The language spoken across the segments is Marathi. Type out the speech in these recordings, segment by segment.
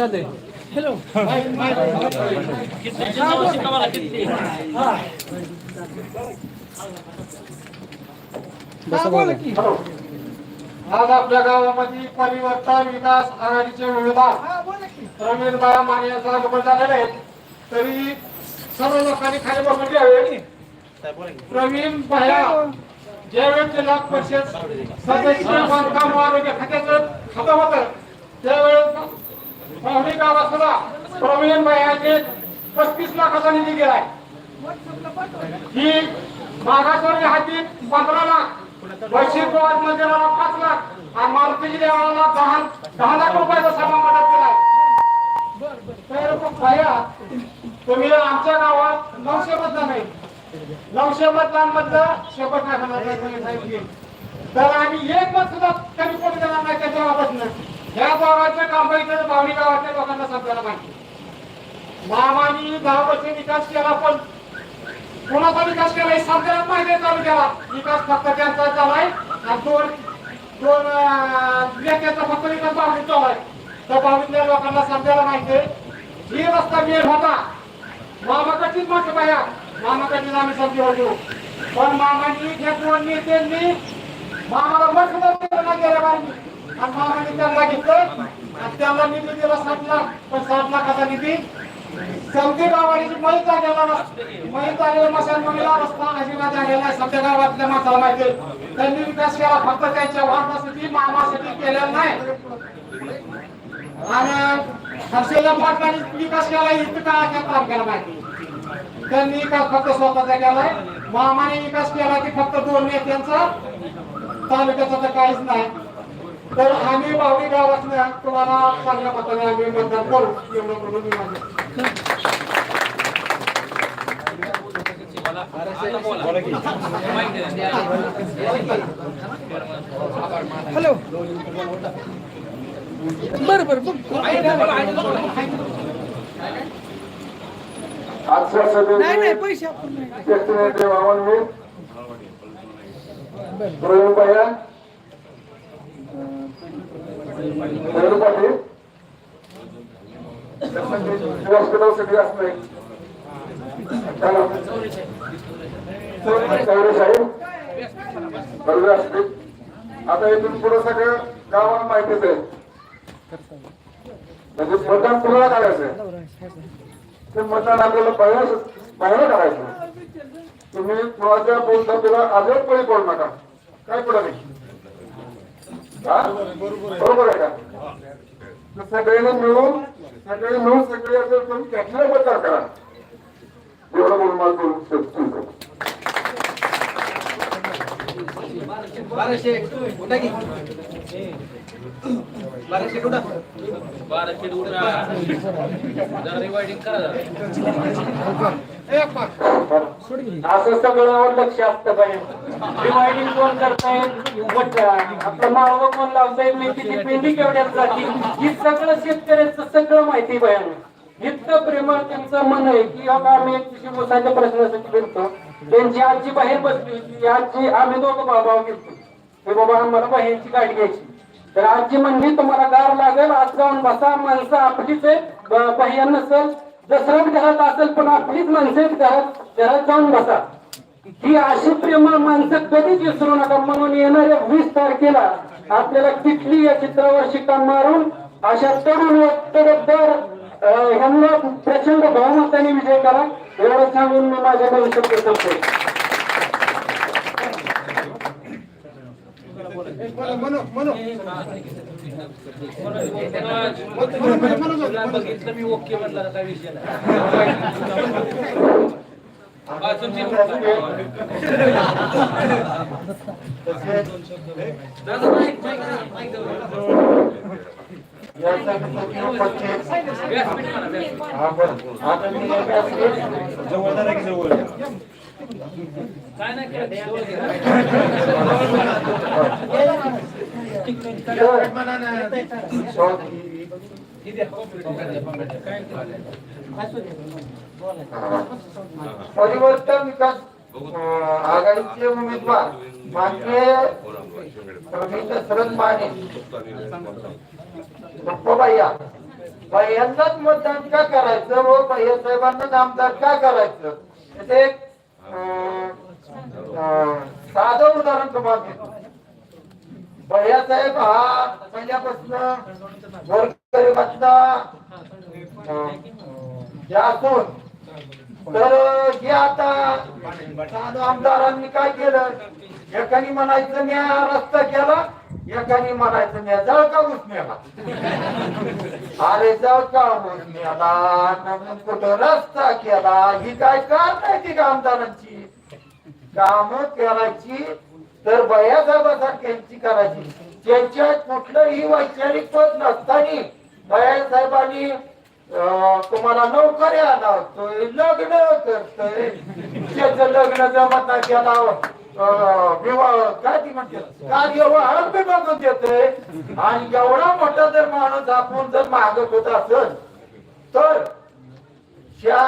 चाललंय हॅलो आज आपल्या गावामध्ये परिवर्तन विकास आघाडीचे उमेदवार प्रवीण बाळा माने यांचा आगमन झालेलं आहे तरी सर्व लोकांनी खाली बसून घ्यावे. प्रवीण बाया ज्यावेळेस जिल्हा परिषद सदस्य बांधकाम आरोग्य खात्याचं खातं होतं त्यावेळेस पाहुणे गावात सुद्धा प्रवीण बायाचे पस्तीस लाखाचा निधी गेलाय. ही मागासवर्गीय हाती पंधरा लाख वैशिष्ट्यवाद मंदिराला पाच लाख आणि मारुतीजी देवाला दहा दहा लाख रुपयाचा सभा मदत केलाय. तर भैया तुम्ही आमच्या गावात नऊशे मतदान आहे. नऊशे मतदान मधलं शपथ नाही तर आम्ही एक मत सुद्धा कमी पडू देणार नाही त्याच्या बाबत या गावाच्या कामगारीचं भावनी गावातल्या लोकांना समजायला माहिती मामानी दहा वर्ष विकास केला पण कोणाचा विकास केलाय सगळ्यात माहिती चालू तालुक्याला विकास फक्त त्यांचा झालाय आणि दोन दोन नेत्याचा फक्त विकास बाबतीत चाललाय त्या बाबतीतल्या लोकांना समजायला माहिती आहे ही रस्ता मेल होता. मामाकडचीच म्हटलं पाया मामाकडचीच आम्ही समजी होतो. पण मामांनी घेतो नेत्यांनी मामाला वर्ष सुद्धा पाहिजे गेल्या आणि मामाने त्यांना घेतलं आणि त्यांना निधी दिला सात लाख पण सात लाखाचा निधी? समजे गावाची मैत झालेला मैत झालेला मशानभूमीला रस्ता अजिबात झालेला नाही. समजा गावातल्या माणसाला माहिती त्यांनी विकास केला. फक्त त्यांच्या वाहनासाठी मामासाठी केलेला नाही. आणि हर्षेला पाटलांनी विकास केला. इतकं काय काम केला माहिती. त्यांनी विकास फक्त स्वतःचा केलाय. मामाने विकास केला की फक्त दोन नेत्यांचा. तालुक्याचा तर काहीच नाही. तर आम्ही बावडी गावात तुम्हाला चांगल्या मताने आम्ही मतदान करू एवढं करून मी माझं हॅलो. बरं बरं आजच्या नाही नाही सभेचे पैसे आपण नाही. ज्येष्ठ नेते वामनवीर प्रवीण पाटील. हॉस्पिटल सिटी चौरे साहेब. बरोबर असते. आता इथून पुढे सगळं गावाला माहितीच आहे. म्हणजे मतदान पुन्हा करायचंय ते मतदान आपल्याला पहिला पहिला करायचं तुम्ही कुणाच्या बोलता तिला आजच बोल नका. काय पुढे नाही. बरोबर आहे का? सगळ्यांनी मिळून सगळे मिळून सगळे असं तुम्ही त्यातलं मतदान करा. एवढं बोलून मला बोलून सुरू बाराशे कुठं की. बाराशे कुठं असं सगळ्यावर लक्ष असतं पाहिजे डिवायडिंग कोण करतायत आपलं माळव कोण लावताय? मेथीची पेंडी केवढ्यात जाती? ही सगळं शेतकऱ्याचं सगळं माहिती पाहिजे इतकं प्रेमळ त्यांचं मन आहे की बाबा आम्ही एक दिवशी प्रश्नासाठी फिरतो. त्यांची आजी बाहेर बसली होती. आजी आम्ही दोघं बाबा गेलो हे बाबा आम्हाला बाहेरची गाडी घ्यायची. तर आजी म्हणली तुम्हाला गार लागेल. आज जाऊन बसा. माणसं आपलीच आहे बाह्य नसेल. दसऱ्यात घरात असेल पण आपलीच माणसं घरात घरात जाऊन बसा. ही अशी प्रेमळ माणसं कधीच विसरू नका. म्हणून येणाऱ्या वीस तारखेला आपल्याला किटली या चित्रावर शिक्का मारून अशा तरुण व्यक्तीबद्दल ह्यांना प्रचंड बहुमताने विजय करा. एवढं सांगून मी माझ्या भविष्यात करतो बघितलं मी ओके म्हणला काय विषय जवळ. काय नाही. परिवर्तन विकास आघाडीचे उमेदवार मान्य रवींद्र शरद माने गप्पाबाई भैयांनाच मतदान का करायचं? हो, व भैया साहेबांनाच आमदार का करायचं? त्याचे एक, साधं उदाहरण तुम्हाला देतो. भैया साहेब हा पहिल्यापासून गोरगरिबातला अं, हे असून तर हे आता आमदारांनी काय केलं? एकानी म्हणायचं मी रस्ता केला. एकाने म्हणायचं मी जळ का घुसण्याला अरे जळ का मला नवीन कुठं रस्ता केला? ही काय कार नाही ती आमदारांची? काम करायची तर बयासाहेबांसारख्यांची करायची. त्यांच्या कुठलंही वैचारिक पद नसताना बयासाहेबांनी तुम्हाला नोकरी आला लग्न करतोय. त्याच लग्न जमत नाही त्याला विवाह काय ती म्हणते? कार्यवाह बी बघून देतोय. आणि एवढा मोठा जर माणूस आपण जर मागत होत असेल तर ह्या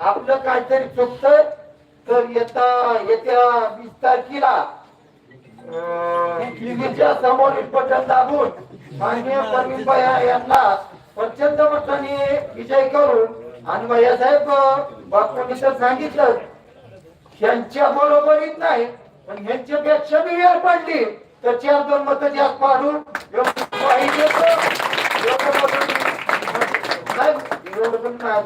आपलं काहीतरी चुकतंय तर येता येत्या वीस तारखेला टीव्हीच्या समोरील बटन दाबून माननीय प्रवीण यांना प्रचंड मताने विजय करून आणि भैया साहेब बापूंनी तर सांगितलं यांच्या बरोबरीत नाही पण यांच्या पेक्षा मी वेळ पडली. तर चार दोन मत जास्त पाडून पाहिजे पाणी एवढं पण काय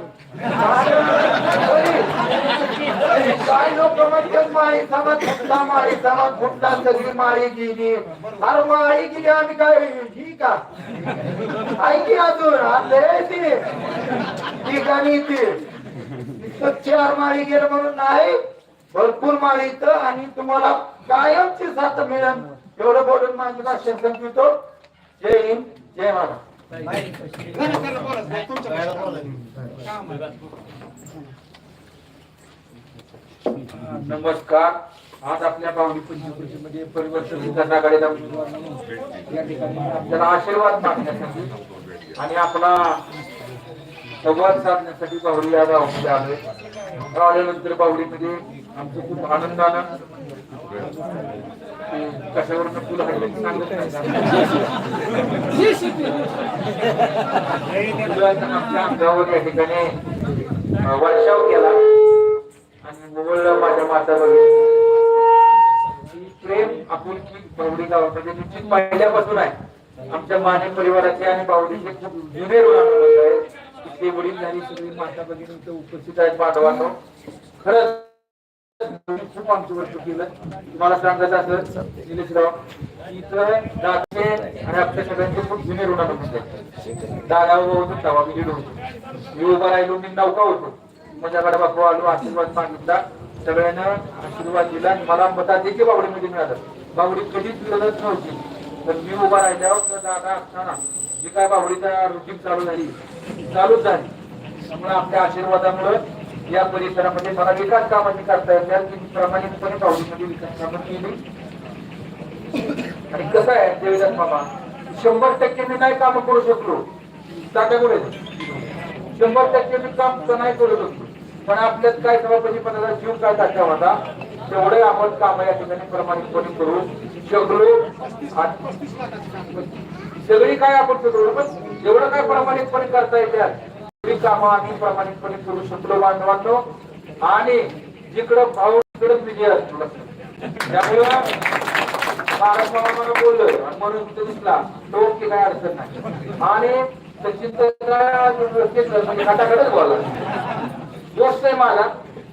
लोक म्हणतात माळी समाज माळी समाज सगळी माळी गेली अरे माळी गेली आम्ही काय ही का ऐकी अजून आले ते ठिकाणी ती चार माळी गेलं म्हणून नाही भरपूर माळी इथं आणि तुम्हाला कायमची साथ मिळेल एवढं बोलून माझी भाषण संपवितो जय हिंद जय महाराज नमस्कार. आज आपल्या भावनी पंचकृषीमध्ये परिवर्तन विकास आघाडीला या ठिकाणी आपल्याला आशीर्वाद मागण्यासाठी आणि आपला संवाद साधण्यासाठी बावडी या गावामध्ये आलोय. आल्यानंतर बावडीमध्ये आमचं खूप आनंद आला. कशावर फुलं हल्ले सांगत आमच्या अंगावर या ठिकाणी वर्षाव केला. आणि मोबाईल माझ्या माता बघितली प्रेम आपुलकी बावडी गावामध्ये तुमची पहिल्यापासून आहे. आमच्या माने परिवाराचे आणि बावडीचे खूप जुने ऋणानुबंध आहेत. ते वडील झाली सगळी माता भगिनीचं उपस्थित आहेत बांधवांनो. खरंच खूप आमचं वर्ष केलं तुम्हाला सांगत असं निलेशराव इथं दादाचे आणि आपल्या सगळ्यांचे खूप जुने ऋणानुबंध आहेत दादा उभा होतो तेव्हा मी लीड होतो मी उभा राहिलो मी नौका होतो माझ्याकडे बापू आलो आशीर्वाद मागितला सगळ्यांना आशीर्वाद दिला आणि मला मताधिक्य बावडीमध्ये मिळालं बावडी कधीच मिळतच नव्हती पण मी उभा राहिल्यावर तर दादा असताना जी काय बावडीचा रुटीन चालू झाली चालूच झाली त्यामुळे आपल्या आशीर्वादामुळे या परिसरामध्ये मला विकास कामाची करता येतात की प्रामाणिकपणे बावडीमध्ये विकास कामं केली. आणि कसं आहे देवदास मामा शंभर टक्के मी नाही काम करू शकलो. त्याच्यामुळे शंभर टक्के मी काम तर नाही करू शकलो. पण आपल्यात काय सभापती पदाचा जीव काय टाका होता? तेवढे आपण काम या ठिकाणी प्रामाणिकपणे करू शकलो. सगळी काय आपण शकलो? पण जेवढं काय प्रामाणिकपणे करता येतात तेवढी कामं आम्ही प्रामाणिकपणे करू शकलो बांधवांनो आणि जिकडं भाऊ तिकडं विजय असतो त्यामुळं महाराज मला बोललं आणि म्हणून दिसला. तो की काय अडचण नाही. आणि सचिन आहे. म्हणजे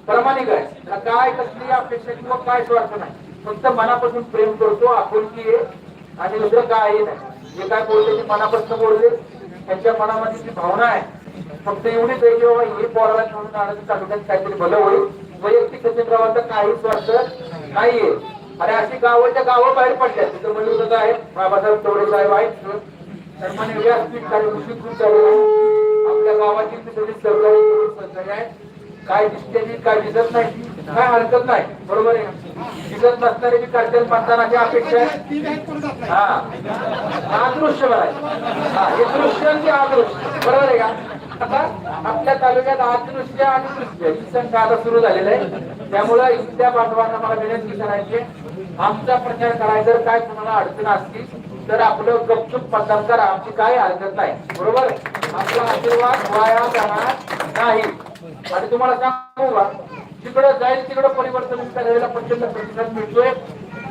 प्रामाणिक आहे. काय कसली अपेक्षा किंवा काय स्वार्थ नाही. फक्त मनापासून प्रेम करतो आपुलकी आहे. आणि दुसरं काय नाही. जे काय बोलले ते मनापासून बोलले. त्यांच्या मनामध्ये जी भावना आहे फक्त एवढीच आहे की बाबा हे पोराला घेऊन आनंद तालुक्यात काहीतरी भलं होईल. वैयक्तिक सचिनरावांचं काहीच वाटत नाहीये. अरे अशी गावाच्या गावं बाहेर पडल्या तिथं म्हणजे आहे बाबासाहेब तोडे साहेब आहेत. सन्मान्य व्यासपीठ चालू कृषी चालू आपल्या गावाची तिथली सरकारी सहकारी आहे काय दिसते काय दिसत नाही काय हरकत नाही. बरोबर आहे दिसत नसणारे मी कार्जन मतदानाची अपेक्षा आहे. हा. अदृश्य बरं आहे. हे दृश्य आणि अदृश्य बरोबर आहे का? आता आपल्या तालुक्यात अतिवृष्टी आणि दृश्य ही संख्या आता सुरू झालेला आहे. त्यामुळे इथल्या बांधवांना मला विनंती करायची आमचा प्रचार करायचा जर काय तुम्हाला अडचण असतील तर आपलं गपचूप मतदान करा. आमची काय हरकत नाही. बरोबर? आपला आशीर्वाद वाया जाणार नाही. आणि तुम्हाला सांगू का? तिकडं जाईल तिकडं परिवर्तन करायला प्रचंड प्रतिसाद मिळतोय.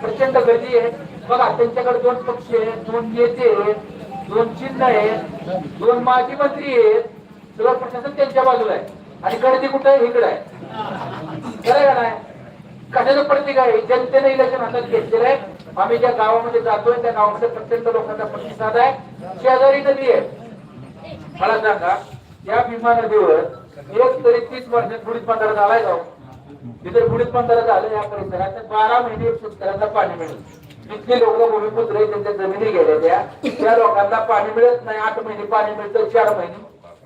प्रचंड गर्दी आहे. बघा त्यांच्याकडे दोन पक्ष आहेत दोन नेते आहेत दोन चिन्ह आहेत दोन माजी मंत्री आहेत. सगळं प्रशासन त्यांच्या बाजूला आहे. आणि गर्दी कुठं आहे इकडं आहे. खरं का नाही? कशाचं प्रतीक आहे? जनतेने इलेक्शन हातात घेतलेलं आहे. आम्ही ज्या गावामध्ये जातोय त्या गावामध्ये प्रचंड लोकांचा प्रतिसाद आहे. शेजारी नदी आहे. मला सांगा या भीमा नदीवर एक तरी तीस वर्षात बुडीत बंधारा झालाय हो? जाऊ तिथे बुडीत बंधारा झालं या परिसरात तर बारा महिने शेतकऱ्यांना पाणी मिळेल. इथले लोक भूमिपुत्र त्यांच्या जमिनी गेल्या त्या त्या लोकांना पाणी मिळत नाही. आठ महिने पाणी मिळतं चार महिने.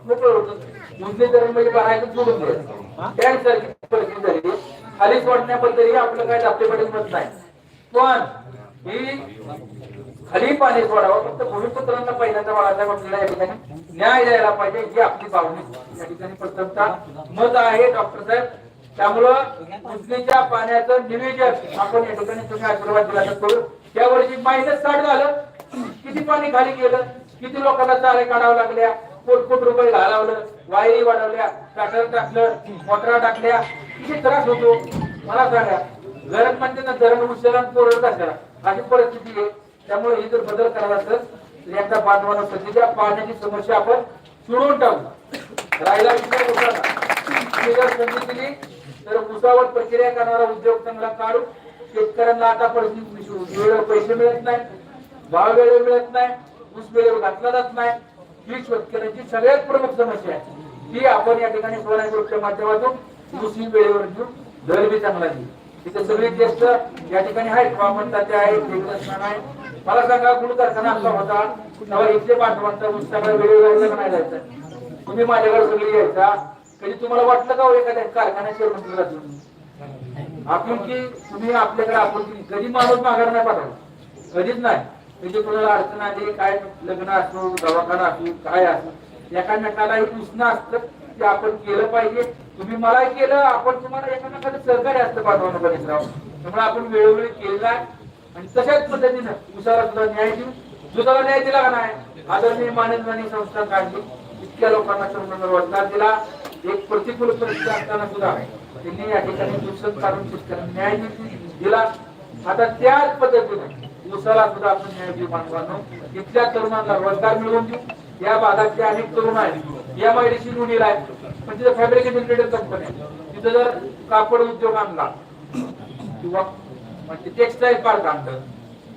मोकळं होतं. म्हणजे भरायचं सोडून द्यायचं त्यासारखी परिस्थिती झाली. खाली सोडण्याबद्दलही आपलं काय दाखलेपणे मत नाही. पण ही खाली पाणी सोडावं फक्त भूमिपुत्रांना पहिल्यांदा बाळासाहेब आपल्याला या ठिकाणी न्याय द्यायला पाहिजे ही आपली भावनिक या ठिकाणी प्रथमता मत आहे डॉक्टर साहेब. त्यामुळं उजनीच्या पाण्याचं निवेदन आपण या ठिकाणी तुम्ही आशीर्वाद दिला करू. त्या वर्षी मायनस साठ झालं. किती पाणी खाली गेलं? किती लोकांना चारे काढावं लागल्या? कोट कोट रुपये घालावलं वायरी वाढवल्या काटर टाकलं मोटरा टाकल्या. किती त्रास होतो मला सांगा. गरम म्हणजे ना धरण उशिरा कोरडत असेल अशी परिस्थिती आहे. त्यामुळे हे जर बदल करायला असेल तर एकदा बांधवांना सध्या पाण्याची समस्या आपण सोडवून टाकू. राहिला विचार होता. जर संधी दिली तर उसावर प्रक्रिया करणारा उद्योग चांगला काढू. शेतकऱ्यांना आता परिस्थिती वेळेवर पैसे मिळत नाही भाव वेळेवर मिळत नाही. ऊस वेळेवर घातला जात नाही. ही शेतकऱ्यांची सगळ्यात प्रमुख समस्या आहे. ती आपण या ठिकाणी सोळा ग्रुपच्या माध्यमातून कृषी वेळेवर घेऊन दर बी चांगला देऊ तिथे सगळे ज्येष्ठ या ठिकाणी आहेत. वामनताते आहेत आहे मला सांगा गुळ कारखाना आपला होता? तेव्हा इथले पाठवंत उत्साह वेळेवर नाही जायचं? तुम्ही माझ्याकडे सगळी यायचा. कधी तुम्हाला वाटलं का हो एखाद्या कारखान्याचे म्हटलं जातो? आपण की तुम्ही आपल्याकडे आपण कधी माणूस माघार नाही पाठवला? कधीच नाही. म्हणजे कोणाला अडचण आली काय लग्न असो दवाखाना असो काय असो एकामेकाला एक उष्ण असतं ते आपण केलं पाहिजे. तुम्ही मला केलं आपण तुम्हाला एकामेकाला सहकार्य असतं पाठवणं गणेशराव त्यामुळे आपण वेळोवेळी केलेला आहे. आणि तशाच पद्धतीनं उसाला सुद्धा न्याय देऊ. दुसरा न्याय दिला का नाही आदरणीय मानववाणी संस्था काढली इतक्या लोकांना तरुणांना रोजगार दिला. एक प्रतिकूल परिस्थिती असताना सुद्धा त्यांनी या ठिकाणी नुकसान काढून शेतकऱ्यांना न्याय दिला. आता त्याच पद्धतीने उसाला सुद्धा आपण न्याय देऊ बांधवांनो इथल्या तरुणांना रोजगार मिळवून देऊ. या भागातले अनेक तरुण आहेत. या मायडीशी डी आहेत. पण तिथं फॅब्रिकेशन ट्रेडर कंपनी आहे. तिथं जर कापड उद्योग आणला किंवा म्हणजे टेक्सटाईल पार्क आणलं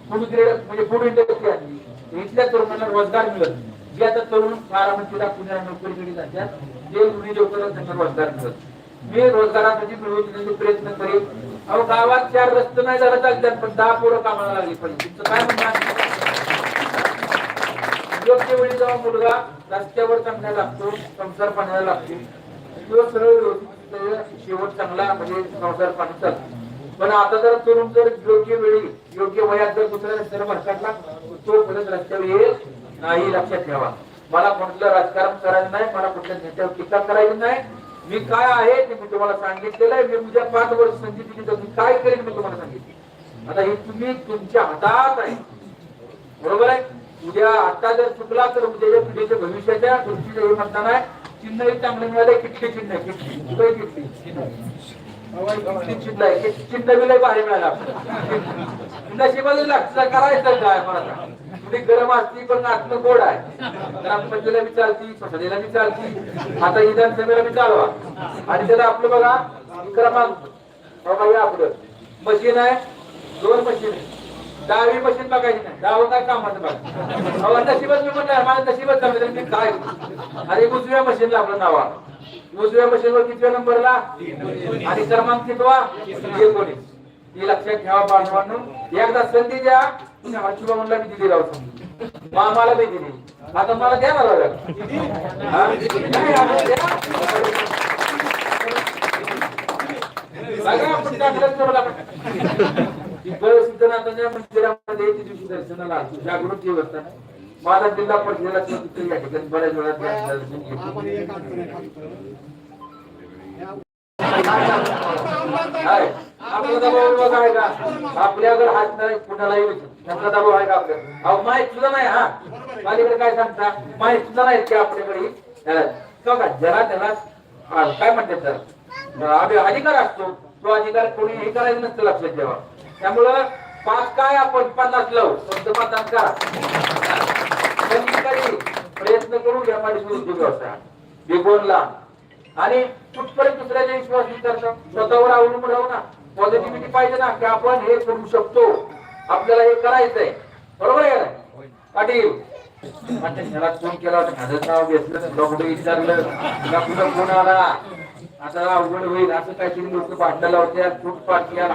फूड ग्रेड म्हणजे फूड इंडस्ट्री आणली इथल्या तरुणांना रोजगार मिळत जे आता तरुण बारामतीला पुण्याला नोकरीकडे जातात ते रुढी लवकरच त्यांना रोजगार मिळत मी रोजगारासाठी मिळवण्याचे प्रयत्न करेन अहो गावात चार रस्ते नाही झालं चालतात पण दहा पोरं कामाला लागली पाहिजे. तुमचं काय म्हणणं योग्य वेळी जेव्हा मुलगा रस्त्यावर चांगला लागतो संसार पाण्याला लागतो. तो सरळ शेवट चांगला म्हणजे संसार पाणी चालतो. पण आता जर तरुण जर योग्य वेळी योग्य वयात जर दुसऱ्या रस्त्याला भरकटला तो परत रस्त्यावर येईल नाही लक्षात ठेवा. मला कुठलं राजकारण करायचं नाही मला कुठल्या नेत्यावर टीका करायची नाही मी काय आहे ते मी तुम्हाला सांगितलेलं आहे. मी उद्या पाच वर्ष संधी दिली तर मी काय करेन मी तुम्हाला सांगितलं. आता हे तुम्ही तुमच्या हातात आहे. बरोबर आहे? उद्या आता जर चुकला तर उद्याच्या पिढीच्या भविष्याच्या दृष्टीचं हे म्हणताना आहे. चिन्ह एक चांगलं मिळालंय किटली चिन्ह आहे, किटली किटली चिन्ह आहे. चिन्ह बिलय भारी मिळालं आपल्याला. नशिबाला लागतं करायचं काय मला थोडी गरम असती पण आतलं गोड आहे. ग्रामपंचायतीला विचारती चालती विचारती चालती आता विधानसभेला विचारवा चालवा. आणि त्याला आपलं बघा क्रमांक बघा आपलं. मशीन आहे दोन मशीन आहे दहावी मशीन बघायची नाही. डावं काय कामाचं बघा. नशिबच मी म्हणणार माझं नशिबच चांगलं मी काय अरे उजव्या मशीनला आपलं नावा उजव्या मशीनवर कितव्या नंबरला? आणि क्रमांक कितवा? एकोणीस हे लक्षात ठेवा बांधवांनो एकदा संधी द्या. आजूबा म्हणला मी दिली राव संधी मामाला मी दिली आता मला द्या ना मंदिरामध्ये दिवशी दर्शनाला आलो. जागृत देवस्थान आहे. माझा जिल्हा परिषदेला या ठिकाणी बऱ्याच वेळा त्या दर्शन घेतलं. आपला दबाव बघा आहे का आपल्याकडे हात नाही कुणाला त्यांचा दबाव आहे का आपल्या? अहो माहीत सुद्धा नाही हा. माझ्याकडे काय सांगता? माहीत सुद्धा नाही की आपल्याकडे बघा जरा त्याला काय म्हणतात तर आम्ही अधिकार असतो. तो अधिकार कोणी हे करायचं नसतं लक्षात ठेवा. त्यामुळं पाच काय आपण? पन्नास लावू. फक्त मतदान करा. प्रयत्न करू या माझी उद्योग व्यवसाय बिगोनला आणि कुठपर्यंत दुसऱ्याचा विश्वास विचारतो? स्वतःवर अवलंबून राहू ना. पॉझिटिव्हिटी पाहिजे ना की आपण हे करू शकतो. आपल्याला हे करायचंय. बरोबर आहे पाटील. घरात फोन केला होता? माझं नाव घेतलं विचारलं. तुला कुठं फोन आला? आता अवघड होईल. असं काहीतरी लोक भांडणं होत्या. फूट पाटल्या